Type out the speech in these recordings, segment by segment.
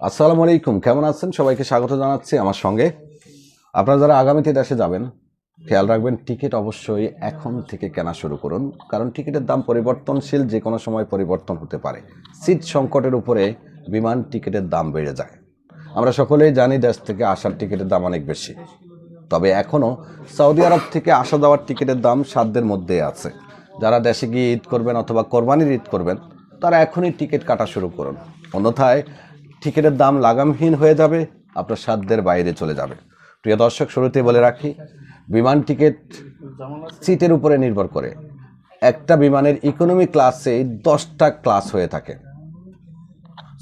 আসসালামু আলাইকুম, কেমন আছেন? সবাইকে স্বাগত জানাচ্ছি আমার সঙ্গে। আপনারা যারা আগামীতে দেশে যাবেন, খেয়াল রাখবেন, টিকিট অবশ্যই এখন থেকে কেনা শুরু করুন। কারণ টিকিটের দাম পরিবর্তনশীল যে কোনো সময় পরিবর্তন হতে পারে। সিট সংকটের উপরে বিমান টিকিটের দাম বেড়ে যায়। আমরা সকলেই জানি দেশ থেকে আসার টিকিটের দাম অনেক বেশি। তবে এখনও সৌদি আরব থেকে আসা যাওয়ার টিকিটের দাম সাধ্যের মধ্যে আছে। যারা দেশে গিয়ে ঈদ করবেন অথবা কোরবানির ঈদ করবেন, তারা এখনই টিকিট কাটা শুরু করুন। অন্যথায় টিকিটের দাম লাগামহীন হয়ে যাবে, আপনার সাধ্যের বাইরে চলে যাবে। প্রিয় দর্শক শুরুতে বলে রাখি, বিমান টিকিট সিটের উপরে নির্ভর করে। একটা বিমানের ইকোনমি ক্লাসে দশটা ক্লাস হয়ে থাকে।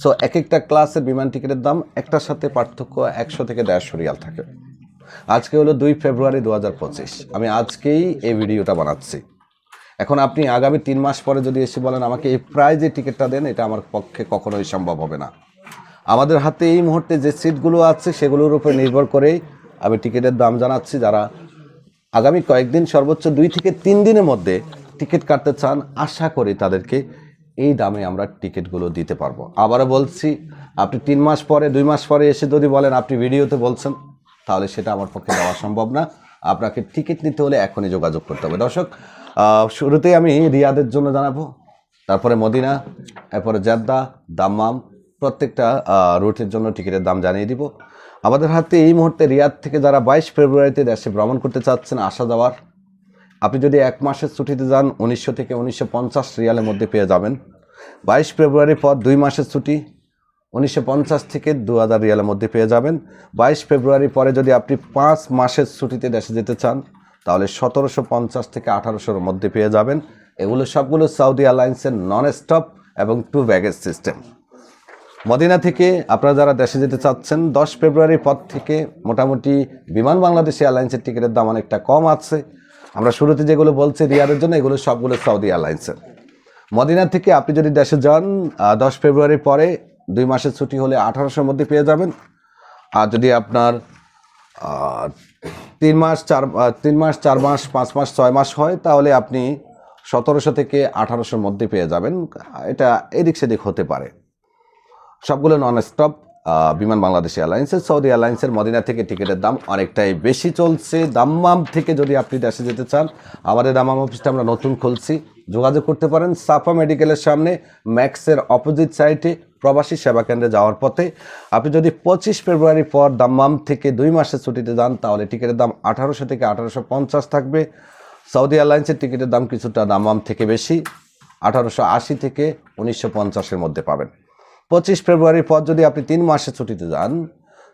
সো এক একটা ক্লাসের বিমান টিকিটের দাম একটার সাথে পার্থক্য একশো থেকে দেড়শো রিয়াল থাকে। আজকে হলো দুই ফেব্রুয়ারি দু হাজার পঁচিশ। আমি আজকেই এই ভিডিওটা বানাচ্ছি। এখন আপনি আগামী তিন মাস পরে যদি এসে বলেন আমাকে এই প্রাইজে টিকিটটা দেন, এটা আমার পক্ষে কখনোই সম্ভব হবে না। আমাদের হাতে এই মুহূর্তে যে সিটগুলো আছে সেগুলোর উপর নির্ভর করেই আমি টিকিটের দাম জানাচ্ছি। যারা আগামী কয়েকদিন সর্বোচ্চ দুই থেকে তিন দিনের মধ্যে টিকিট কাটতে চান, আশা করি তাদেরকে এই দামে আমরা টিকিটগুলো দিতে পারব। আবারও বলছি, আপনি তিন মাস পরে, দুই মাস পরে এসে যদি বলেন, আপনি ভিডিওতে বলছেন, তাহলে সেটা আমার পক্ষে দেওয়া সম্ভব না। আপনাকে টিকিট নিতে হলে এখনই যোগাযোগ করতে হবে। দর্শক শুরুতেই আমি রিয়াদের জন্য জানাব, তারপরে মদিনা, এরপরে জেদ্দা, দাম্মাম প্রত্যেকটা রুটের জন্য টিকিটের দাম জানিয়ে দিব। আমাদের হাতে এই মুহূর্তে রিয়াদ থেকে যারা বাইশ ফেব্রুয়ারিতে দেশে ভ্রমণ করতে চাচ্ছেন, আসা যাওয়ার, আপনি যদি এক মাসের ছুটিতে যান, উনিশশো থেকে উনিশশো পঞ্চাশ রিয়ালের মধ্যে পেয়ে যাবেন। বাইশ ফেব্রুয়ারির পর দুই মাসের ছুটি, উনিশশো পঞ্চাশ থেকে দু হাজার রিয়ালের মধ্যে পেয়ে যাবেন। বাইশ ফেব্রুয়ারি পরে যদি আপনি পাঁচ মাসের ছুটিতে দেশে যেতে চান, তাহলে সতেরোশো পঞ্চাশ থেকে আঠারোশোর মধ্যে পেয়ে যাবেন। এগুলো সবগুলো সৌদি এয়ারলাইন্সের নন স্টপ এবং টু ব্যাগেজ সিস্টেম মদিনা থেকে আপনারা যারা দেশে যেতে চাচ্ছেন, দশ ফেব্রুয়ারির পর থেকে মোটামুটি বিমান বাংলাদেশ এয়ারলাইন্সের টিকিটের দাম অনেকটা কম আছে। আমরা শুরুতে যেগুলো বলছি রিয়ারের জন্য, এগুলো সবগুলো সৌদি এয়ারলাইন্সের। মদিনা থেকে আপনি যদি দেশে যান দশ ফেব্রুয়ারির পরে দুই মাসের ছুটি হলে আঠারোশোর মধ্যে পেয়ে যাবেন। আর যদি আপনার তিন মাস, চার তিন মাস, চার মাস, পাঁচ মাস, ছয় মাস হয়, তাহলে আপনি সতেরোশো থেকে আঠারোশোর মধ্যে পেয়ে যাবেন। এটা এদিক সেদিক হতে পারে। সবগুলো নন স্টপ বিমান বাংলাদেশ এয়ারলাইন্সের, সৌদি এয়ারলাইন্সের মদিনা থেকে টিকিটের দাম অনেকটাই বেশি চলছে। দাম্মাম থেকে যদি আপনি দেশে যেতে চান, আমাদের দাম্মাম অফিসটা আমরা নতুন খুলছি। যোগাযোগ করতে পারেন সাফা মেডিকেলের সামনে, ম্যাক্সের অপোজিট সাইডে প্রবাসী সেবা কেন্দ্রে যাওয়ার পথে। আপনি যদি পঁচিশ ফেব্রুয়ারি পর দাম্মাম থেকে দুই মাসের ছুটিতে যান, তাহলে টিকিটের দাম আঠারোশো থেকে আঠারোশো পঞ্চাশ থাকবে। সৌদি এয়ারলাইন্সের টিকিটের দাম কিছুটা দাম্মাম থেকে বেশি, আঠারোশো আশি থেকে উনিশশো পঞ্চাশের মধ্যে পাবেন। পঁচিশ ফেব্রুয়ারির পর যদি আপনি তিন মাসে ছুটিতে যান,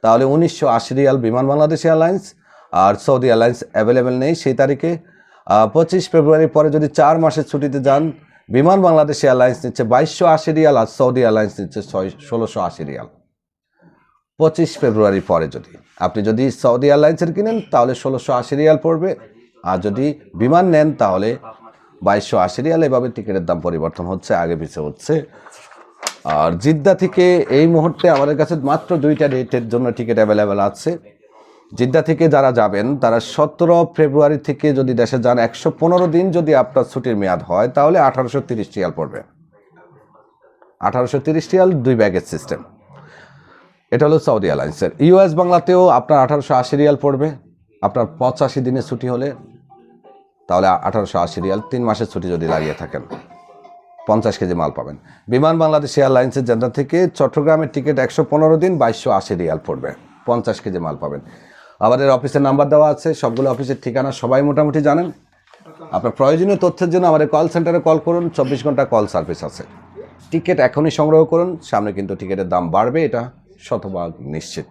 তাহলে উনিশশো আশি রিয়াল বিমান বাংলাদেশ এয়ারলাইন্স আর সৌদি এয়ারলাইন্স অ্যাভেলেবেল নেই সেই তারিখে। পঁচিশ ফেব্রুয়ারির পরে যদি চার মাসের ছুটিতে যান, বিমান বাংলাদেশ এয়ারলাইন্স নিচ্ছে বাইশশো আশি রিয়াল আর সৌদি এয়ারলাইন্স নিচ্ছে ছয়, ষোলোশো আশি রিয়াল। পঁচিশ ফেব্রুয়ারি পরে যদি আপনি যদি সৌদি এয়ারলাইন্সের কিনেন, তাহলে ষোলোশো আশি রিয়াল পড়বে। আর যদি বিমান নেন, তাহলে বাইশশো আশি রিয়াল। এভাবে টিকিটের দাম পরিবর্তন হচ্ছে, আগে পিছিয়ে হচ্ছে। আর জিদ্দা থেকে এই মুহূর্তে আমাদের কাছে মাত্র দুইটা ডেটের জন্য টিকিট অ্যাভেলেবেল আছে। জিদ্দা থেকে যারা যাবেন, তারা সতেরো ফেব্রুয়ারি থেকে যদি দেশে যান, একশো পনেরো দিন যদি আপনার ছুটির মেয়াদ হয়, তাহলে আঠারোশো তিরিশ রিয়াল পড়বে। আঠারোশো তিরিশ রিয়াল দুই ব্যাগেজ সিস্টেম এটা হলো সৌদি এয়ারলাইন্সের। ইউএস বাংলাতেও আপনার আঠারোশো আশি রিয়াল পড়বে। আপনার পঁচাশি দিনের ছুটি হলে, তাহলে আঠারোশো আশি রিয়াল তিন মাসের ছুটি যদি লাগিয়ে থাকেন। পঞ্চাশ কেজি মাল পাবেন। বিমান বাংলাদেশ এয়ারলাইন্সের জেন্ডা থেকে চট্টগ্রামের টিকিট একশো পনেরো দিন, বাইশশো আশি রিয়াল পড়বে। পঞ্চাশ কেজি মাল পাবেন। আমাদের অফিসের নাম্বার দেওয়া আছে, সবগুলো অফিসের ঠিকানা সবাই মোটামুটি জানেন। আপনার প্রয়োজনীয় তথ্যের জন্য আমাদের কল সেন্টারে কল করুন, চব্বিশ ঘণ্টা কল সার্ভিস আছে। টিকিট এখনই সংগ্রহ করুন, সামনে কিন্তু টিকিটের দাম বাড়বে, এটা শতভাগ নিশ্চিত।